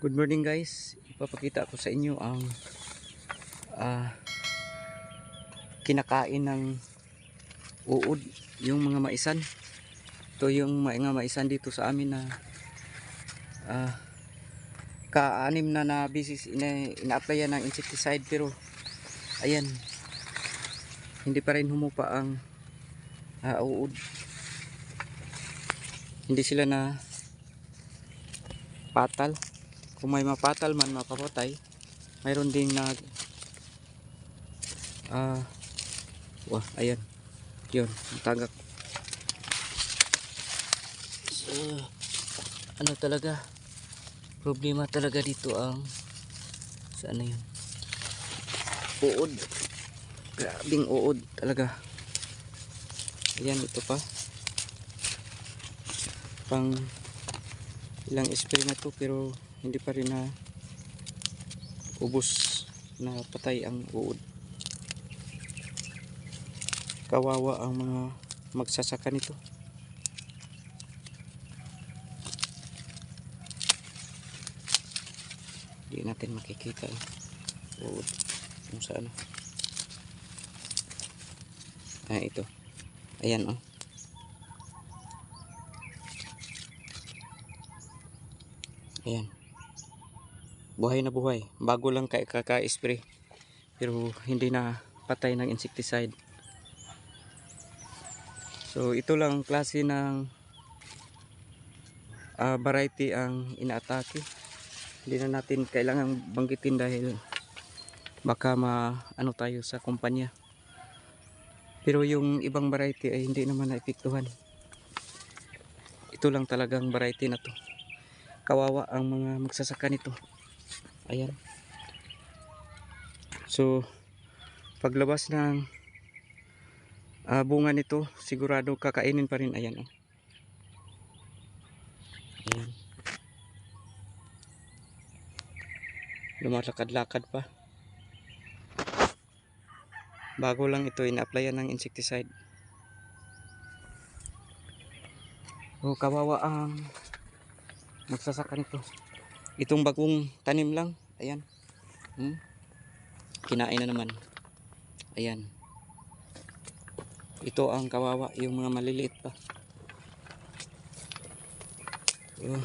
Good morning guys. Ipapakita ko sa inyo ang ah, kinakain ng uod yung mga maisan. Ito yung mga maisan dito sa amin na ah, ka-anim na na bisis ina, ina-applyan ng insecticide pero ayan hindi pa rin humupa ang ah, uod. Hindi sila na patal kung may mapatal man mapapatay mayroon ding nag ah wah ayan. Yun tagak so, ano talaga problema talaga dito ang sa ano yun? Uod. Grabing uod talaga. Ayan ito pa. Pang ilang spray na to pero hindi pa rin na ubos na patay ang uod. Kawawa ang mga magsasaka nito. Hindi natin makikita eh. uod kung saan. Ah ito. Ayan oh. Ayan buhay na buhay. Bago lang kaka-spray pero hindi na patay ng insecticide. So ito lang ang klase ng ah, variety ang inaatake. Hindi na natin kailangan banggitin dahil baka ma ano tayo sa kumpanya. Pero yung ibang variety ay hindi naman naepektuhan ito lang talagang variety na to. Kawawa ang mga magsasaka nito ayan. So paglabas ng ah, bunga nito sigurado kakainin pa rin. Ayan oh. ayan. Lumalakad-lakad pa. Bago lang ito ina-applyan ng insecticide. Oh kawawa ang magsasaka nito itong bagong tanim lang. Ayan. Hmm? kinain na naman. Ayan. Ito ang kawawa yung mga maliliit pa. Oh.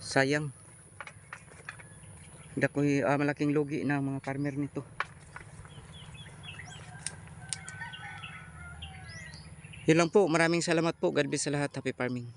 sayang. Hindi ako ah, malaking lugi na mga farmer nito. Yun lang po. Maraming salamat po. God bless sa lahat. Happy farming